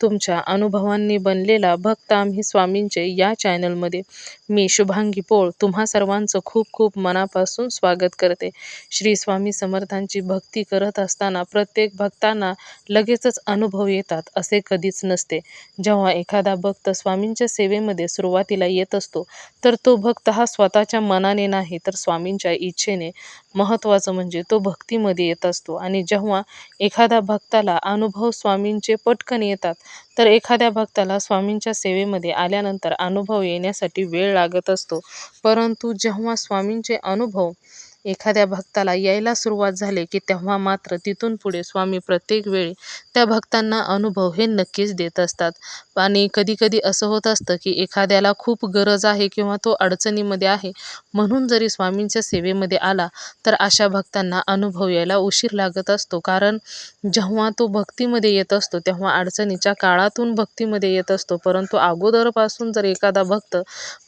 तुमच्या अनुभवांनी बनलेला भक्त आम्ही स्वामींचे या चॅनलमध्ये मी शुभांगी पोळ तुम्हा सर्वांचं खूप खूप मनापासून स्वागत करते. श्री स्वामी समर्थांची भक्ती करत असताना प्रत्येक भक्तांना लगेचच अनुभव येतात असे कधीच नसते. जेव्हा एखादा भक्त स्वामींच्या सेवेमध्ये सुरुवातीला येत असतो तर तो भक्त हा स्वतःच्या मनाने नाही तर स्वामींच्या इच्छेने. महत्त्वाचं म्हणजे तो भक्तीमध्ये येत असतो आणि जेव्हा एखाद्या भक्ताला अनुभव स्वामींचे पटकन येतात तर एखाद्या भक्ताला स्वामींच्या सेवेमध्ये आल्यानंतर अनुभव येण्यासाठी वेळ लागत असतो. परंतु जेव्हा स्वामींचे अनुभव एखाद्या भक्ताला यायला सुरुवात झाली की तेव्हा मात्र तिथून पुढे स्वामी प्रत्येक वेळी त्या भक्तांना अनुभव हे नक्कीच देत असतात. आणि कधीकधी असं होत असतं की एखाद्याला खूप गरज आहे किंवा तो अडचणीमध्ये आहे म्हणून जरी स्वामींच्या सेवेमध्ये आला तर अशा भक्तांना अनुभव यायला उशीर लागत असतो. कारण जेव्हा तो भक्तीमध्ये येत असतो तेव्हा अडचणीच्या काळातून भक्तीमध्ये येत असतो. परंतु अगोदरपासून जर एखादा भक्त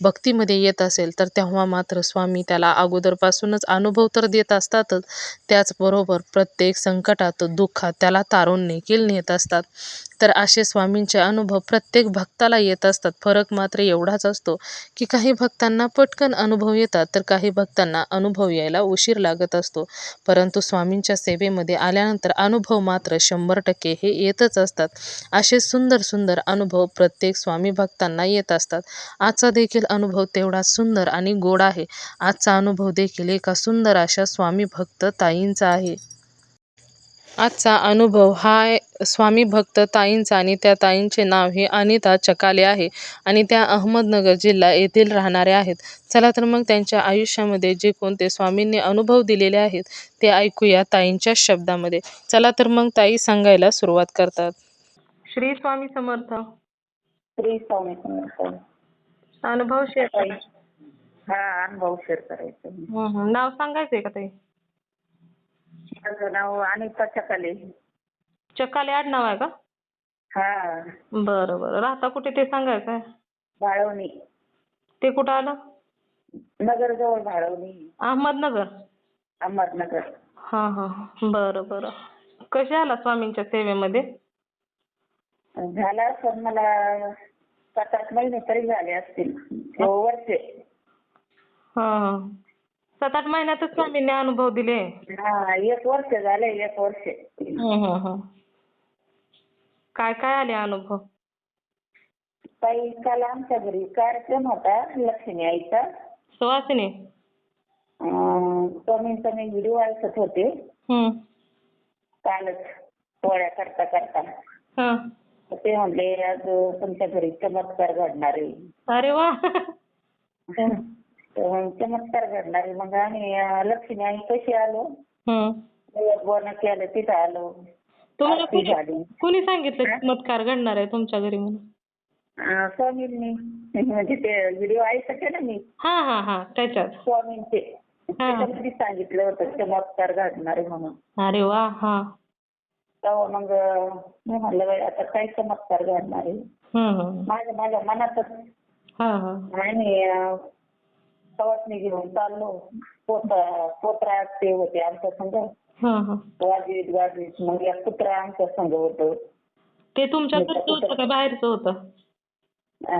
भक्तीमध्ये येत असेल तर तेव्हा मात्र स्वामी त्याला अगोदरपासूनच अनुभव तर देत असतातच. त्याचबरोबर प्रत्येक संकटात दुःखात त्याला तारून देखील नेत असतात. तर असे स्वामींचे अनुभव प्रत्येक भक्ताला येत असतात. फरक मात्र एवढाच असतो की काही भक्तांना पटकन अनुभव येतात तर काही भक्तांना अनुभव यायला उशीर लागत असतो. परंतु स्वामींच्या सेवेमध्ये आल्यानंतर अनुभव मात्र शंभर टक्के हे येतच असतात. असे सुंदर सुंदर अनुभव प्रत्येक स्वामी भक्तांना येत असतात. आजचा देखील अनुभव तेवढा सुंदर आणि गोड आहे. आजचा अनुभव देखील एका सुंदर अशा स्वामी भक्त ताईंचा आहे. आजचा अनुभव हा स्वामी भक्त ताईंचा आणि त्या ताईंचे नाव हे अनिता चकाले आहे. आणि त्या अहमदनगर जिल्हा येथील राहणाऱ्या आहेत. चला तर मग त्यांच्या आयुष्यामध्ये जे कोणते स्वामींनी अनुभव दिलेले आहेत ते ऐकूया ताईंच्या शब्दामध्ये. चला तर मग ताई सांगायला सुरुवात करतात. श्री स्वामी समर्थ. श्री स्वामी समर्थ. अनुभव शेअर ताई. हा अनुभव शेअर करायचं नाव सांगायचंय का ताई? माझं नाव अनिता चकाले. चकाले आड नाव आहे का? हा. बरं बरं. राहता कुठे ते सांगायचं भाळवणी. ते कुठं आलं? नगर जवळ भाळवणी. अहमदनगर? अहमदनगर. हा हा बरं बरं. कसे आला स्वामींच्या सेवेमध्ये? झाला सर मला सात आठ महिने तरी झाले असतील. हो, वर्षे. हा. सात आठ महिन्यातच स्वामींनी अनुभव दिले. हा एक वर्ष झाले एक वर्ष. हं, हं, हं. काय काय आले अनुभव? ताई काल आमच्या घरी कार्यक्रम होता लक्ष्मी आईचा. सुवासिनी अं, स्वामींचा मी व्हिडिओ ऐकत होते. हं, कालच पोळ्या करता करता. हं. ते म्हणले आज तुमच्या घरी चमत्कार घडणार आहे. अरे वा! चमत्कार घडणार. आहे मग आम्ही लक्ष्मी आई कशी आलो. बोन केलं तिथं आलो. तुम्हाला कुणी कुणी सांगितलं चमत्कार घडणार आहे तुमच्या घरी म्हणून? अं, स्वामींनी. म्हणजे ते व्हिडिओ ऐकते ना मी? हा हा हा. त्याच्यात. स्वामींचे. त्याच्यामध्ये सांगितलं होतं चमत्कार घडणार आहे म्हणून. अरे वा हा. तेव्हा मग अं, मी म्हणलं बाई आता काय चमत्कार घडणार आहे. माझ्या माझ्या मनातच. हा हा. आणि अं, सवासणी घेऊन चाललो. पोत्रा पोत्रा ते होते आमच्या संघ वाजवीत वाजवीत. मग एक कुत्रा आमच्या संघ होतं. ते तुमच्या घरचं होतं का बाहेरचं होतं?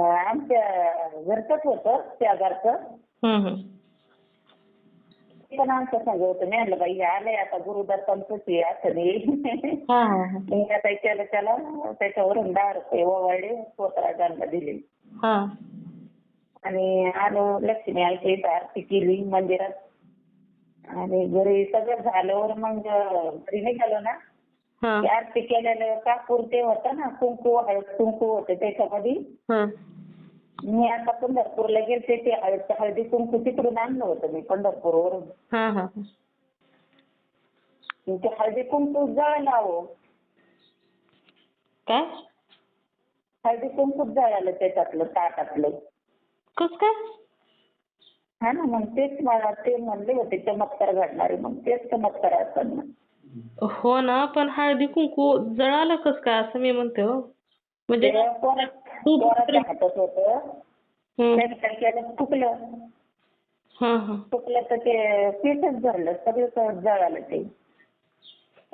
आमच्या घरचंच होतं त्या घरचं. पण आमच्या संघ होतं. मी म्हणलं बाई आलंय आता. गुरुदत्तांचंच आहे असं नाही. मी आता केलं त्याला त्याच्यावरून दहा रुपये ओवाळले पोत्रा त्यांना दिले. आणि आलो लक्ष्मी आईच्या इथं आरती केली मंदिरात. आणि घरी सगळं झाल्यावर मग घरी निघालो ना. की आरती केलेलं कापूर ते होतं ना कुंकू हळद कुंकू होतं त्याच्यामध्ये. मी आता पंढरपूरला गेलते ते हळद हळदी कुंकू तिकडून आणलं होतं मी पंढरपूरवरून. हा हा. ते हळदी कुंकू जळलं अहो. काय? हळदी कुंकूच जळालं त्याच्यातलं ताटातलं. कस काय? हा ना मग तेच मला ते म्हणले होते चमत्कार घडणारे मग तेच चमत्कार असतात हो ना पण हळदी कुंकू जळालं कस काय असं मी म्हणते हो. म्हणजे पोराच्या हातात होतं. हं. केलं? फुकलं. हा हा. फुकलं तर ते पीठच धरलं सगळं जळालं ते.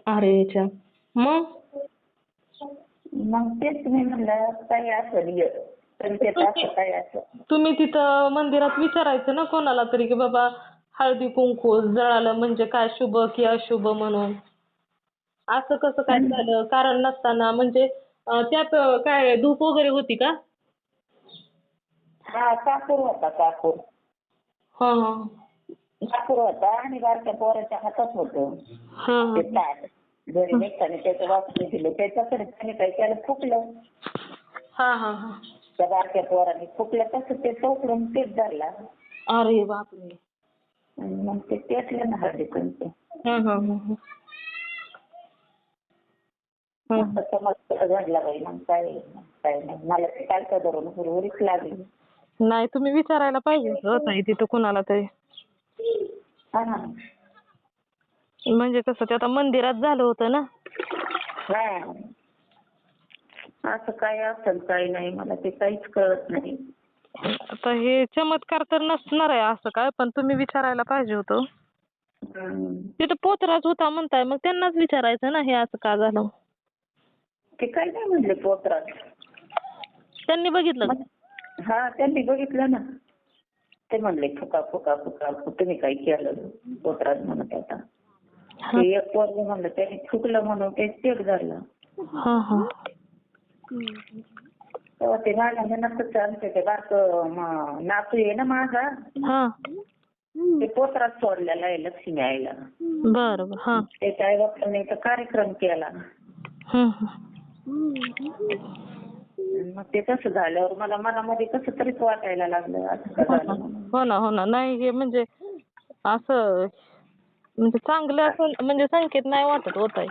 अरे मग? मग तेच मी म्हणलं काही असं असं तुम्ही तिथं मंदिरात विचारायचं ना कोणाला तरी की बाबा हळदी कुंकू जळालं म्हणजे काय शुभ की अशुभ म्हणून. असं कसं काय झालं? कारण नसताना म्हणजे अं, त्यात काय धूप वगैरे होती का? हा कापूर होता कापूर हा हा. कापूर होता आणि बारक्या पोराच्या हातात होतं. हा ते ताट. घरी निघताना त्याचं वापरून दिलं. त्याच्याकडे त्याने काय केलं? फुकलं. हा हा हा. त्या बारक्या पोराने फुकलं तसं ते चौकडून तेच धरला. अरे बापरे. आणि मग ते पेटलं ना हळदी कुंकू हा हा हा. हा. हा असं चमत्कार घडला बाई मग काय काय नाही. मला ते कालच्या धरून हुरहुरीच लागली. नाही तुम्ही विचारायला पाहिजे होतं ताई तिथं कुणाला तरी. हा ना म्हणजे कसं ते आता मंदिरात झालं होतं ना? हा. असं काय असेल काय नाही मला ते काहीच कळत नाही. आता हे चमत्कार तर नसणार आहे असं काय पण तुम्ही विचारायला पाहिजे होतं. हम्म. तिथं पोतराज होता म्हणताय मग त्यांनाच विचारायचं ना हे असं का झालं? ते काय नाही म्हणले पोत्रात त्यांनी बघितलं? का? हा त्यांनी बघितलं ना. ते म्हणले फुका फुका फुका तुम्ही काय केलं? पोत्रात म्हणत होता. ते एक पोरग म्हणलं त्याने चुकलं म्हणून ते चेक धरलं हा हा. तेव्हा ते माझ्या नसतं आमच्या ते बारक नातू आहे ना माझा हा ते पोत्रात सोडलेला आहे लक्ष्मी आईला बरं बरं हा त्याच्या आई बापाने तर कार्यक्रम केला हम्म, हम्म. मग ते तसं झाल्यावर मला मनामध्ये कसं तरीच वाटायला लागलं असं का झालं म्हणून. हो ना हो ना नाही हे म्हणजे असं म्हणजे चांगलं असं म्हणजे संकेत नाही वाटत होत आहे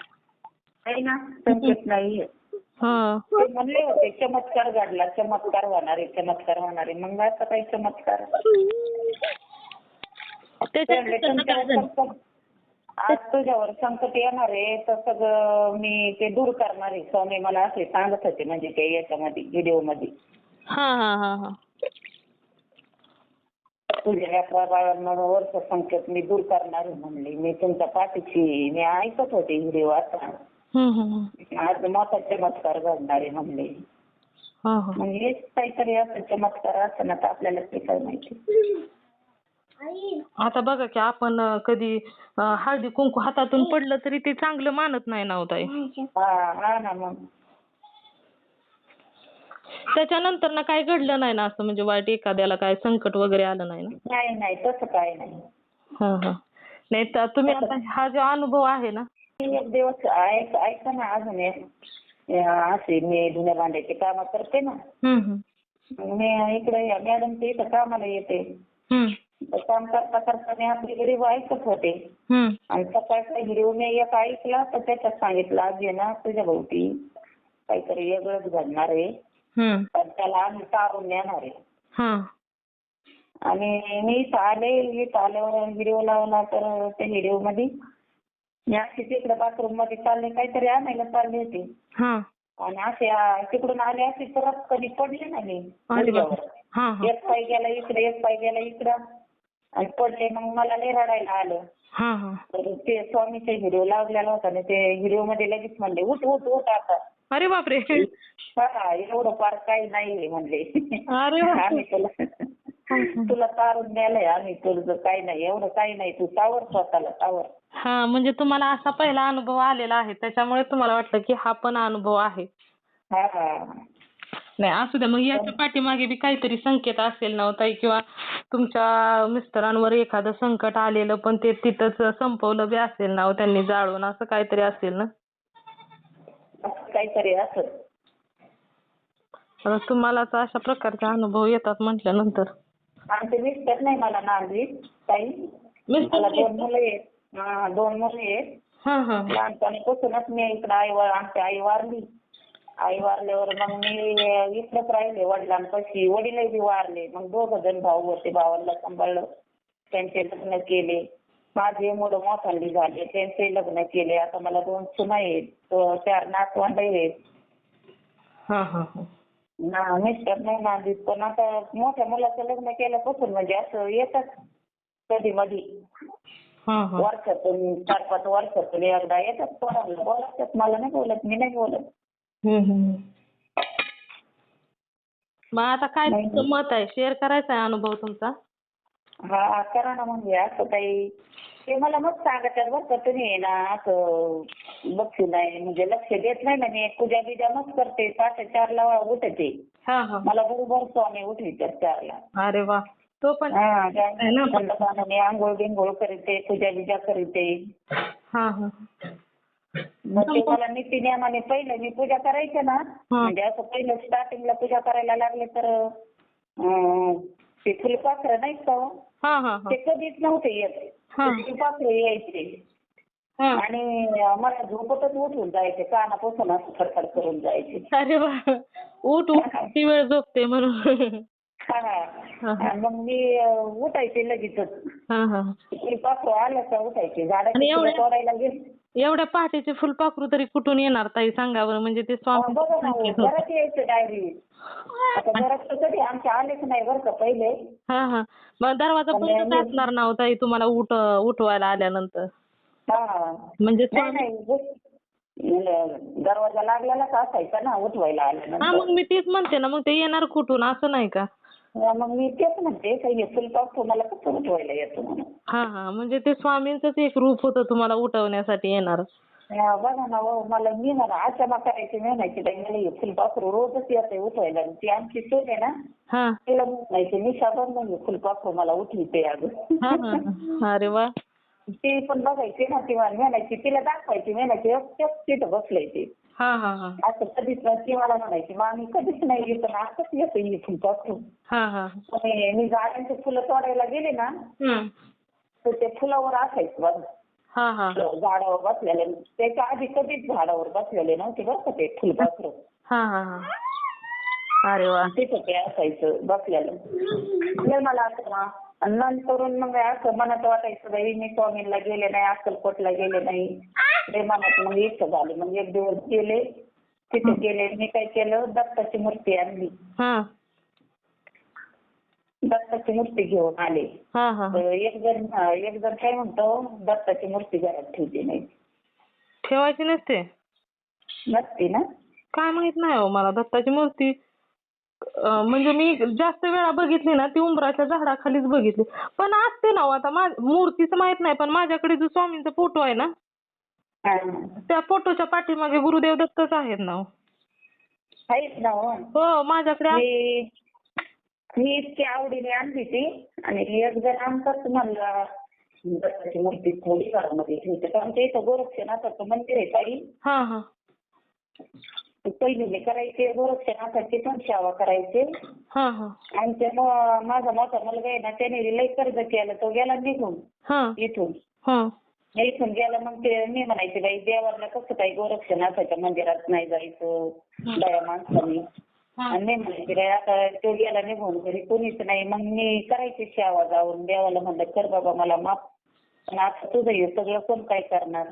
आहे ना संकेत नाहीये हा ते म्हणले होते चमत्कार घडला चमत्कार होणार आहे चमत्कार होणार आहे. मग असं काही चमत्कार. तुमच्यावर? संकट आज तुझ्यावर संकट येणार आहे. तर सगळं मी ते दूर करणार आहे. स्वामी मला असे सांगत होते म्हणजे ते याच्यामध्ये व्हिडिओमध्ये हा हा हा हा. तुझ्या बाळांवरचं संकट मी दूर करणार आहे म्हणले. मी तुमच्या पाठीची मी ऐकत होते व्हिडिओ आता. हम्म, हम्म, हम्म. आज मोठा चमत्कार घडणार हा हा. मग हेच काहीतरी असं चमत्कार असं ना तर आपल्याला ते काय माहिती. आता बघा की आपण अं, कधी अं, हळदी कुंकू हातातून पडलं तरी ते चांगलं मानत नाही ना हो ताई. हा हा ना मग. त्याच्यानंतर ना काही घडलं नाही ना असं म्हणजे वाईट एखाद्याला काय संकट वगैरे आलं नाही ना? नाही नाही तसं काय नाही. हा हा. नाही तर तुम्ही आता हा जो अनुभव आहे ना एक दिवस ऐक ऐका ना अजून एक. असे मी धुण्या भांड्याची कामं करते ना. हम्म, मी इकडे मॅडमच्या इथं कामाला येते. हम्म, काम करता करता मी आपली व्हिडिओ ऐकत होते. हम्म. आणि सकाळचा व्हिडिओ मी एक ऐकला तर त्याच्यात सांगितलं आज आहे ना तुझ्या भोवती काहीतरी वेगळंच घडणार आहे. हम्म. पण त्याला आम्ही तारून नेणार आहे. हा. आणि मी इथं आले इथं आल्यावर व्हिडिओ लावला तर त्या व्हिडिओमध्ये मी अशी तिकडे बाथरूममध्ये चालले काहीतरी आणायला चालले होते. हा. आणि असे आ, तिकडून आले असे परत कधी पडले ना मी अरे. हा हा. एक पाय गेला इकडे एक पाय गेला इकडं. आणि पडले मग मला लय रडायला आलं. हा हा. तर ते स्वामीचा व्हिडिओ लावलेला होता ना ते व्हिडिओमध्ये लगेच म्हणले उठ उठ उठ आता. अरे बापरे. हा एवढं फार काही नाही म्हणले. अरे. आम्ही तुला तुला तारून द्यायलाय आम्ही तुझं काही नाही एवढं काही नाही. तू सावर स्वतःला सावर. हा म्हणजे तुम्हाला असा पहिला अनुभव आलेला आहे त्याच्यामुळे तुम्हाला वाटलं की हा पण अनुभव आहे. हा. नाही असू द्या मग याच्या पाठीमागे बी काहीतरी संकेत असेल ना हो ताई किंवा तुमच्या मिस्टरांवर एखादं संकट आलेलं पण ते तिथंच संपवलं बी असेल ना हो त्यांनी जाळून असं काहीतरी असेल ना? असं काहीतरी आता तुम्हालाच अशा प्रकारचे अनुभव येतात म्हटल्यानंतर. आमचे मिस्टर नाही मला नांदी ताई. मिस्टर मला दोन मुलं आहेत. हा दोन मुलं आहेत. हा हा. लहानपणीपासूनच मी इकडे आई वा- आमची आई वारली. आई वारल्यावर मग मी इकडेच राहिले वडिलांपाशी. वडीलही बी वारले. मग दोघ जण भाऊ होते. भावाला सांभाळलं. त्यांचे लग्न केले. माझे मुलं मोठाली झाले. त्यांचे लग्न केले. आता मला दोन सुना आहेत. चार नातवंड आहेत. हा हा हा. ना मिस्टर नाही नांदीत पण आता मोठ्या मुलाचं लग्न केल्यापासून म्हणजे असं येतात कधी मधी हा हा. वर्षातून चार पाच वर्षातून एकदा येतात पोरांना बोलतात मला नाही बोलत मी नाही बोलत. हम्म, हम्म. मग आता काय नाही. तुमचं मत आहे? शेअर करायचा आहे अनुभव तुमचा? हा करा ना म्हणजे असं काही ते मला मग सांगतात बरं का तुम्ही ना असं लक्ष नाही म्हणजे लक्ष देत नाही ना मी पूजा बिजा मग करते पहाटे चारला उठते. हा हा. मला बरोबर स्वामी उठवितात चारला. अरे वा. तो पण हा आहे ना. आंघोळ बिंघोळ करते पूजा बिजा करते. हा हा. मग ते मला नीती नियमाने पहिलं मी पूजा करायचे ना म्हणजे असं पहिलं स्टार्टिंगला पूजा करायला लागले तर अं, ते फुलपाखरं नाही का हो? हा हा हा. ते कधीच नव्हते येत. हा. फुलपाखरं यायचे. हा. आणि मला झोपतच उठून जायचे. कानापासून असं खडखड करून जायचे. अरे वा. उठ उठ. किती वेळ झोपते म्हणून हा. आणि मग मी उठायचे लगेचच. हा हा. फुलपाखरं आलं का उठायचे. झाडाची तोडायला गेले. एवढ्या पहाटेचे फुलपाखरू तरी कुठून येणार ताई? सांगा बरं. म्हणजे ते स्वामी बघा ना हो, घरात यायचं डायरी आता घरात तर कधी आमचे आलेच नाही बरं का पहिले. हा हा. मग दरवाजा पण बंदच असणार ना हो ताई तुम्हाला उठ उठवायला आल्यानंतर? हा. म्हणजे नाही स्वामी नाही उठ- दरवाजा लागलेलाच असायचा ना उठवायला हा आल्यानंतर. मग मी तेच म्हणते ना मग ते येणार कुठून? असं नाही का? मग मी तेच म्हणते का हे फुलपाखरू मला कसं उठवायला येतो म्हणून. हा हा म्हणजे ते स्वामींचंच एक रूप होतं तुम्हाला उठवण्यासाठी येणार. हा, बघा ना हो, मला मी म्हणा आचमा करायची म्हणायची बाई मला हे फुलपाखरू रोजच येते उठवायला. आणि ती आमची सून आहे ना हा. तिला म्हणायची निशा बघ म्हणजे फुलपाखरू मला उठविते अगं. हा हा अरे वा. ती पण बघायची ना ती मला म्हणायची तिला दाखवायची म्हणायची एकटेच तिथं बसलंय ते. असं कधीच नाही ती मला म्हणायची मामी कधीच नाही येत ना असंच येतं हा आणि मी झाडांची फुलं तोडायला गेले ना. तर ते फुलावर असायचं बघ. झाडावर बसलेले. त्याच्या आधी कधीच झाडावर बसलेले नव्हते बरं का ते फुलपाखरं. हा हा हा. अरे वा. तिथं ते असायचं बसलेलं. मला असं नंतरून मग असं मनात वाटायचं बाई मी स्वामींना गेले नाही अक्कलकोटला गेले नाही. मनात मग इच्छा झाली. मग एक दिवस गेले तिथे गेले. मी काय केलं? दत्ताची मूर्ती आणली. हा. दत्ताची मूर्ती घेऊन आले. हा हा. तर एक जण एक जण काय म्हणतो? दत्ताची मूर्ती घरात ठेवली नाही. ठेवायची नसते? नसती ना? काय माहीत नाही हो मला. दत्ताची मूर्ती अं, म्हणजे मी जास्त वेळा बघितली ना ती उंबराच्या झाडाखालीच बघितली. पण असते ना हो आता मा- मूर्तीचं माहीत नाही. पण माझ्याकडे जो स्वामींचा फोटो आहे ना त्या फोटोच्या पाठीमागे गुरुदेव दत्तच आहेत ना हो. आहेच ना हो. हो माझ्याकडे आहे. मी मी इतकी आवडीने आणली ती. आणि एक जण आमचाच म्हणला दत्ताची मूर्ती थोडी घरामध्ये ठेवते. तर आमच्या इथं गोरक्षनाथाचं मंदिर आहे काही हा हा. पहिले करायचे गोरक्षनाथाची पण सेवा करायचे. हा हा. आणि ते म- माझा मोठा मुलगा आहे ना त्याने लई कर्ज केलं. तो गेला निघून. हा. इथून. हा. इथून गेला मग ते मी म्हणायचे बाई देवाला कसं काही गोरक्षनाथाच्या मंदिरात नाही जायचं बाया माणसानी. आणि मी म्हणायचे बाई आता तो गेला निघून घरी कोणीच नाही. मग मी करायची सेवा जाऊन देवाला म्हणलं कर बाबा मला माफ. पण आता तुझं हे सगळं कोण काय करणार?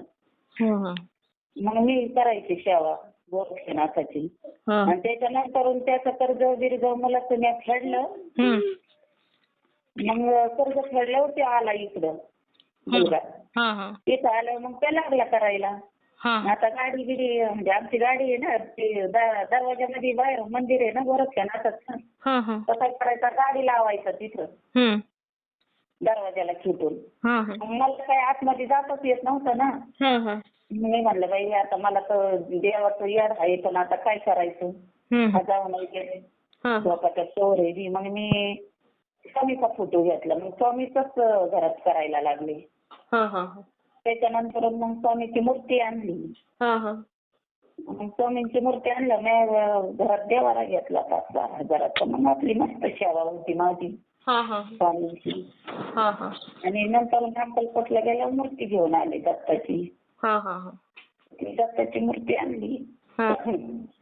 मग मी करायची सेवा गोरक्षनाथाची हा. आणि त्याच्यानंतर त्याचं कर्ज बिर्ज मला तुम्ही फेडलं. मग कर्ज फेडल्यावर ते आला इकडं. मुलगा हा हा. इथं आल्यावर मग ते लागला करायला. हा. आता गाडी बिडी म्हणजे आमची गाडी आहे ना ते दरवाजामध्ये बाहेर मंदिर आहे ना हा हा. तर काय करायचा? गाडी लावायचा तिथं. दरवाजाला खिटून मला काय आतमध्ये जातच येत नव्हतं ना. हा हा. मी म्हणलं बाई आता मला तर देवाचं याड आहे पण आता काय करायचं? जाऊन वगैरे. झोपाच्या चोर आहे. मग मी स्वामीचा फोटो घेतला. मग स्वामीच घरात करायला लागले. त्याच्यानंतर मग स्वामीची मूर्ती आणली. मग स्वामींची मूर्ती आणलं मी घरात देवारा घेतला पाच सहा हजाराचा मग आपली मस्त सेवा होती माझी. स्वामींची. आणि नंतर मग अक्कलकोटला गेल्यावर मूर्ती घेऊन आले दत्ताची. दत्ताची मूर्ती आणली.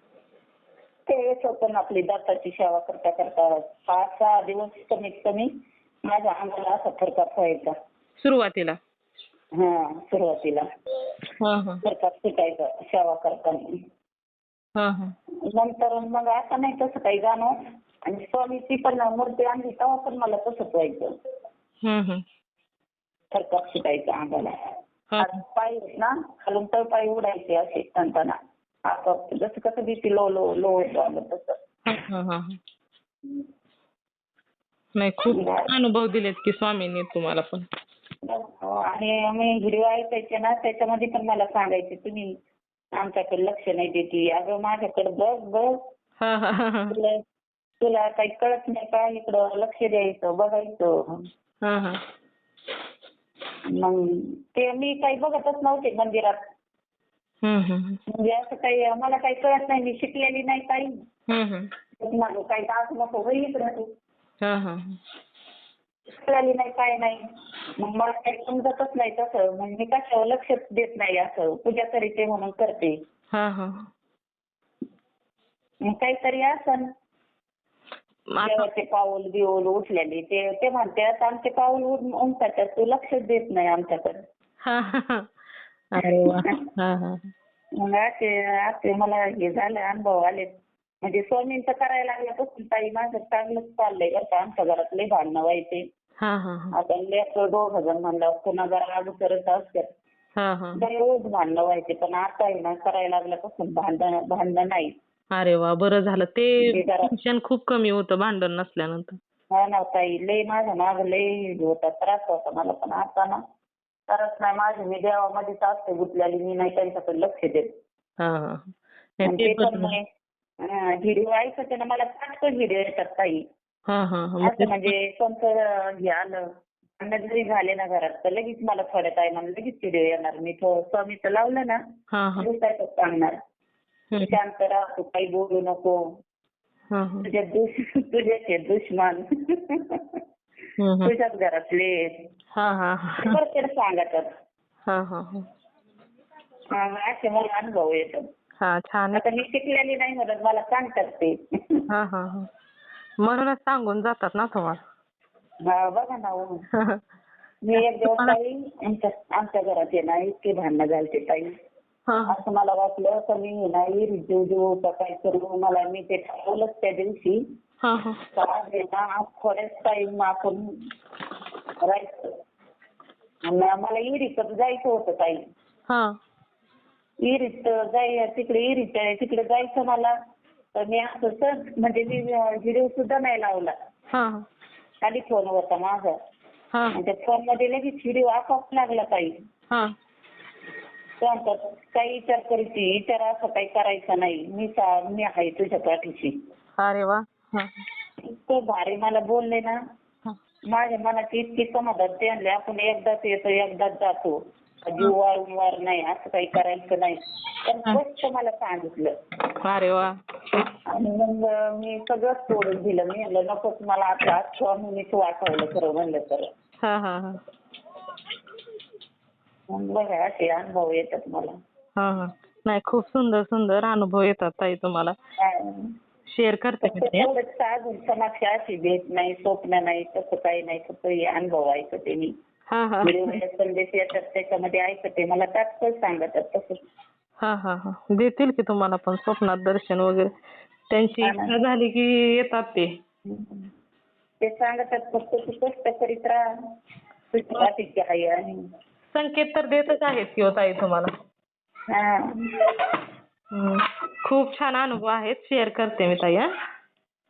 होतं ना आपली दाताची सेवा करता करता पाच सहा दिवस कमीत कमी माझ्या अंगाला असा थरकाप व्हायचा. सुरुवातीला? हा सुरुवातीला. हा हा. थरकाप सुटायचा सेवा करताना. हा हा. नंतर मग आता नाही तसं काही जाणवत आणि स्वामीची पण मूर्ती आणली तेव्हा पण मला तसंच व्हायचं. थरकाप सुटायचा अंगाला. हा. पाय ना खालून तळ पाय उडायचे असे सांगताना आता जसं कसं बीपी लो लो लो होतो तसं. नाही खूप अनुभव दिलेत की स्वामींनी तुम्हाला पण. हो, आणि मी व्हिडिओ ऐकायचे ना त्याच्यामध्ये पण मला सांगायचे तुम्ही आमच्याकडे लक्ष नाही देते अगं माझ्याकडे बघ बघ. तुला काही कळत नाही का? इकडं लक्ष द्यायचं बघायचं. हा हा. मग ते मी काही बघतच नव्हते मंदिरात. म्हणजे असं काही मला काही कळत नाही मी शिकलेली नाही काही काही तास नको होई इकडं तू. हा हा शिकलेली नाही काय नाही. मग मला काही समजतच नाही तसं. म्हणजे मी कशावर लक्षच देत नाही असं. पूजा करते म्हणून करते. हा हा काहीतरी असन आता देवाचे पाऊल बिऊल उठलेले. ते ते म्हणतात आमचे पाऊल उमटतात तू लक्षच देत नाही आमच्याकडे. अरे वा. हा हा मग असे असे मला हे झाले अनुभव आले. म्हणजे स्वामींचं करायला लागल्यापासून ताई माझं चांगलंच चाललंय बरं का. आमच्या घरात लय भांडणं व्हायचे. हा हा हा. आता लेकरं दोघ जण म्हणलं पुन्हा जरा अगोदरच असतात हा हा. रोज भांडणं व्हायचे पण आता आहे ना करायला लागल्यापासून भांडण भांडणं नाही. अरे वा बरं झालं. ते टेन्शन खूप कमी होतं भांडण नसल्यानंतर. हा ना ताई लय माझ्या माग लय होता त्रास होता मला पण आता ना त्रास नाही माझे मी देवामध्येच असते गुंतलेली मी नाही त्यांच्याकडे लक्ष देत. आणि ते ते पण नाही. हा, व्हिडिओ ना मला पाठकन व्हिडिओ येतात हा हा हा. मग असं म्हणजे कोणतं हे आलं भांडण जरी झाले ना घरात तर लगेच मला थोड्या टायमाला लगेच व्हिडिओ येणार. मी तो स्वामीचं लावलं ना हा हा. दिवसातच सांगणार. शांत राहा तू काही बोलू नको. हा हा. तुझे दुश तुझ्याचे दुश्मन. तुझ्याच घरातले. हा हा हा. बरोबर सांगतात हा हा हा. हा, असे मला अनुभव येतात. हा. आता मी शिकलेली नाही म्हणत मला सांगतात ते. हा हा हा. म्हणूनच सांगून जातात ना तुम्हाला बघा ना हो. मी एक दिवस ताई आमच्या घरात ना इतके भांडणं झालते ताई. असं मला वाटलं का मी नाही जीव जीव का काय करू? मला मी ते ठरवलंच त्या दिवशी. हा हा. का आहे ना थोड्याच टाइम आपण राहायचं. आणि मला इरीकडे जायचं होतं ताई. हा. इरीत जाय तिकडे इरीत तिकडे जायचं मला. तर मी असं सहज म्हणजे मी व्हिडिओ सुद्धा नाही लावला. हा. हा खाली फोन होता माझा. हा. आणि त्या फोनमध्ये लगेच व्हिडिओ आपोआप लागला ताई. हा सांगतात काही विचार करायची विचार असं काही करायचं नाही. मी सा- मी आहे तुझ्या पाठीशी. अरे वा. हा. इतकं भारी मला बोलले ना. हा. माझ्या मनाची इतकी समाधान ते आणले आपण एकदाच येतो एकदाच जातो. जीव वारंवार नाही. असं काही करायचं नाही. पण स्पष्ट मला सांगितलं. अरे वा. आणि मग मी सगळं सोडून दिलं. मी म्हणलं नकोच मला आता. स्वामीनीच वाटवलं खरं म्हणलं तर. हा हा हा. मग बघा असे अनुभव येतात मला. हा हा. नाही खूप सुंदर सुंदर अनुभव येतात ताई तुम्हाला. शेअर करते मी ते. तेवढंच अजून समक्ष अशी भेट नाही स्वप्न नाही तसं काही नाही फक्त हे अनुभव ऐकते मी. हा हा. व्हिडिओ संदेश येतात त्याच्यामध्ये ऐकते. मला तात्काळ सांगतात तसं. हा हा हा. देतील की तुम्हाला पण स्वप्नात दर्शन वगैरे. त्यांची. इच्छा झाली की येतात ते. ते सांगतात फक्त तू कष्ट करीत राहा. तुझ्या आहे संकेत तर देतच आहेत की हो ताई तुम्हाला. हा. हम्म. खूप छान अनुभव आहेत. शेअर करते मी ताई हा.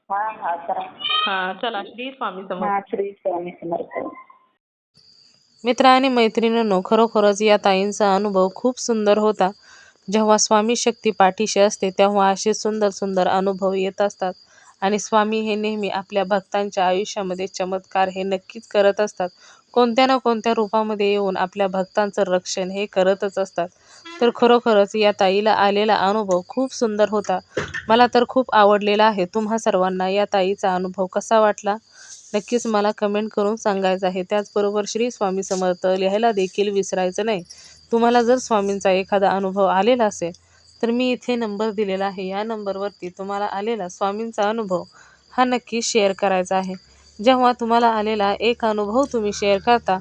हा हा करा. हा चला श्री स्वामी समर्थ. हा श्री स्वामी समर्थ. मित्र आणि मैत्रिणींनो खरोखरच या ताईंचा अनुभव खूप सुंदर होता. जेव्हा स्वामी शक्ती पाठीशी असते तेव्हा असे सुंदर सुंदर अनुभव येत असतात. आणि स्वामी हे नेहमी आपल्या भक्तांच्या आयुष्यामध्ये चमत्कार हे नक्कीच करत असतात. कोणत्या ना कोणत्या रूपामध्ये येऊन आपल्या भक्तांचं रक्षण हे करतच असतात. तर खरोखरच या ताईला आलेला अनुभव खूप सुंदर होता. मला तर खूप आवडलेला आहे. तुम्हा सर्वांना या ताईचा अनुभव कसा वाटला? नक्कीच मला कमेंट करून सांगायचं आहे. त्याचबरोबर श्री स्वामी समर्थ लिहायला देखील विसरायचं नाही. तुम्हाला जर स्वामींचा एखादा अनुभव आलेला असेल तर मी इथे नंबर दिलेला आहे. या नंबरवरती तुम्हाला आलेला स्वामींचा अनुभव हा नक्की शेअर करायचा आहे. जेव्हा तुम्हाला आलेला एक अनुभव तुम्ही शेअर करता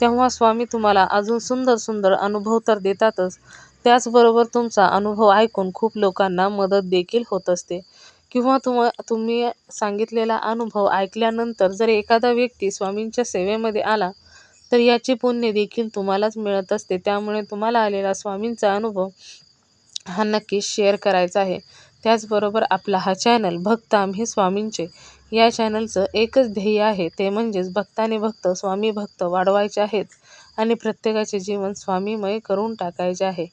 तेव्हा स्वामी तुम्हाला अजून सुंदर सुंदर अनुभव तर देतातच. त्याचबरोबर तुमचा अनुभव ऐकून खूप लोकांना मदत देखील होत असते. किंवा तुम तुम्ही सांगितलेला अनुभव ऐकल्यानंतर जर एखादा व्यक्ती स्वामींच्या सेवेमध्ये आला तर याची पुण्य देखील तुम्हालाच मिळत असते. त्यामुळे तुम्हाला आलेला स्वामींचा अनुभव हा नक्कीच शेअर करायचा आहे. त्याचबरोबर आपला हा चॅनल भक्त आम्ही स्वामींचे या चॅनलचं एकच ध्येय आहे ते म्हणजेच भक्ताने भक्त स्वामी भक्त वाढवायचे आहेत आणि प्रत्येकाचे जीवन स्वामीमय करून टाकायचे आहे.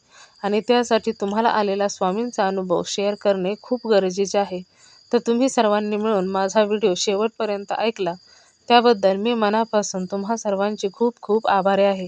आणि त्यासाठी तुम्हाला आलेला स्वामींचा अनुभव शेअर करणे खूप गरजेचे आहे. तर तुम्ही सर्वांनी मिळून माझा व्हिडिओ शेवटपर्यंत ऐकला. त्याबद्दल मी मनापासून तुम्हा सर्वांची खूप खूप आभारी आहे.